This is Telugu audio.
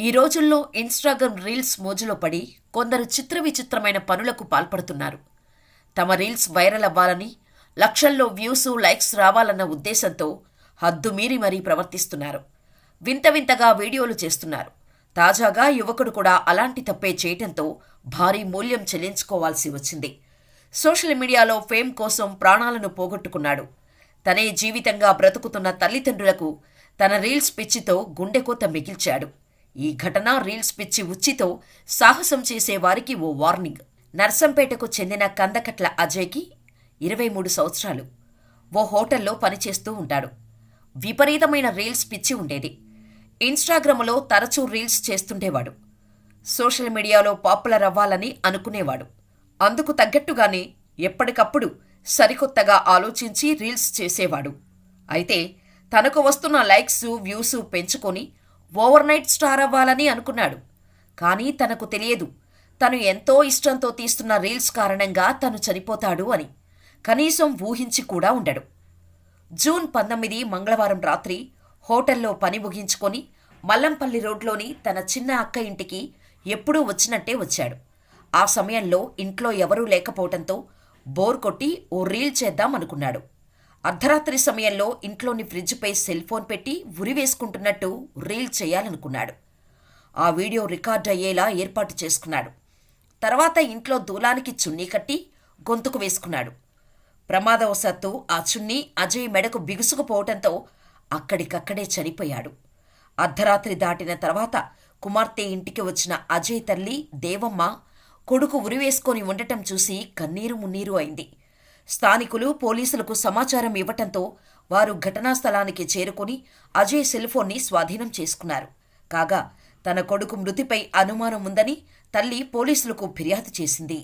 ఈ రోజుల్లో ఇన్స్టాగ్రామ్ రీల్స్ మోజులో పడి కొందరు చిత్ర విచిత్రమైన పనులకు పాల్పడుతున్నారు. తమ రీల్స్ వైరల్ అవ్వాలని లక్షల్లో వ్యూస్ లైక్స్ రావాలన్న ఉద్దేశంతో హద్దుమీరి మరీ ప్రవర్తిస్తున్నారు. వింత వింతగా వీడియోలు చేస్తున్నారు. తాజాగా యువకుడు కూడా అలాంటి తప్పే చేయటంతో భారీ మూల్యం చెల్లించుకోవాల్సి వచ్చింది. సోషల్ మీడియాలో ఫేమ్ కోసం ప్రాణాలను పోగొట్టుకున్నాడు. తనే జీవితంగా బ్రతుకుతున్న తల్లిదండ్రులకు తన రీల్స్ పిచ్చితో గుండెకోత మిగిల్చాడు. ఈ ఘటన రీల్స్ పిచ్చి ఉచ్చితో సాహసం చేసేవారికి ఓ వార్నింగ్. నర్సంపేటకు చెందిన కందకట్ల అజయ్కి ఇరవై మూడు సంవత్సరాలు. ఓ హోటల్లో పనిచేస్తూ ఉంటాడు. విపరీతమైన రీల్స్ పిచ్చి ఉండేది. ఇన్స్టాగ్రామ్లో తరచూ రీల్స్ చేస్తుండేవాడు. సోషల్ మీడియాలో పాపులర్ అవ్వాలని అనుకునేవాడు. అందుకు తగ్గట్టుగానే ఎప్పటికప్పుడు సరికొత్తగా ఆలోచించి రీల్స్ చేసేవాడు. అయితే తనకు వస్తున్న లైక్స్ వ్యూస్ పెంచుకొని ఓవర్ నైట్ స్టార్ అవ్వాలని అనుకున్నాడు. కానీ తనకు తెలియదు. తను ఎంతో ఇష్టంతో తీస్తున్న రీల్స్ కారణంగా తను చనిపోతాడు అని. కనీసం ఊహించి కూడా ఉండడు. జూన్ పంతొమ్మిది మంగళవారం రాత్రి హోటల్లో పని ముగించుకొని మల్లంపల్లి రోడ్లోని తన చిన్న అక్క ఇంటికి ఎప్పుడూ వచ్చినట్టే వచ్చాడు. ఆ సమయంలో ఇంట్లో ఎవరూ లేకపోవటంతో బోర్ కొట్టి ఓ రీల్ చేద్దాం అనుకున్నాడు. అర్ధరాత్రి సమయంలో ఇంట్లోని ఫ్రిడ్జ్పై సెల్ ఫోన్ పెట్టి ఉరి వేసుకుంటున్నట్టు రీల్ చేయాలనుకున్నాడు. ఆ వీడియో రికార్డ్ అయ్యేలా ఏర్పాటు చేసుకున్నాడు. తర్వాత ఇంట్లో దూలానికి చున్నీ కట్టి గొంతుకు వేసుకున్నాడు. ప్రమాదవశాత్తు ఆ చున్నీ అజయ్ మెడకు బిగుసుకుపోవటంతో అక్కడికక్కడే చనిపోయాడు. అర్ధరాత్రి దాటిన తర్వాత కుమార్తె ఇంటికి వచ్చిన అజయ్ తల్లి దేవమ్మ కొడుకు ఉరివేసుకొని ఉండటం చూసి కన్నీరు మున్నీరు అయింది. స్థానికులు పోలీసులకు సమాచారం ఇవ్వటంతో వారు ఘటనా స్థలానికి చేరుకుని అజయ్ సెల్ఫోన్ని స్వాధీనం చేసుకున్నారు. కాగా తన కొడుకు మృతిపై అనుమానం ఉందని తల్లి పోలీసులకు ఫిర్యాదు చేసింది.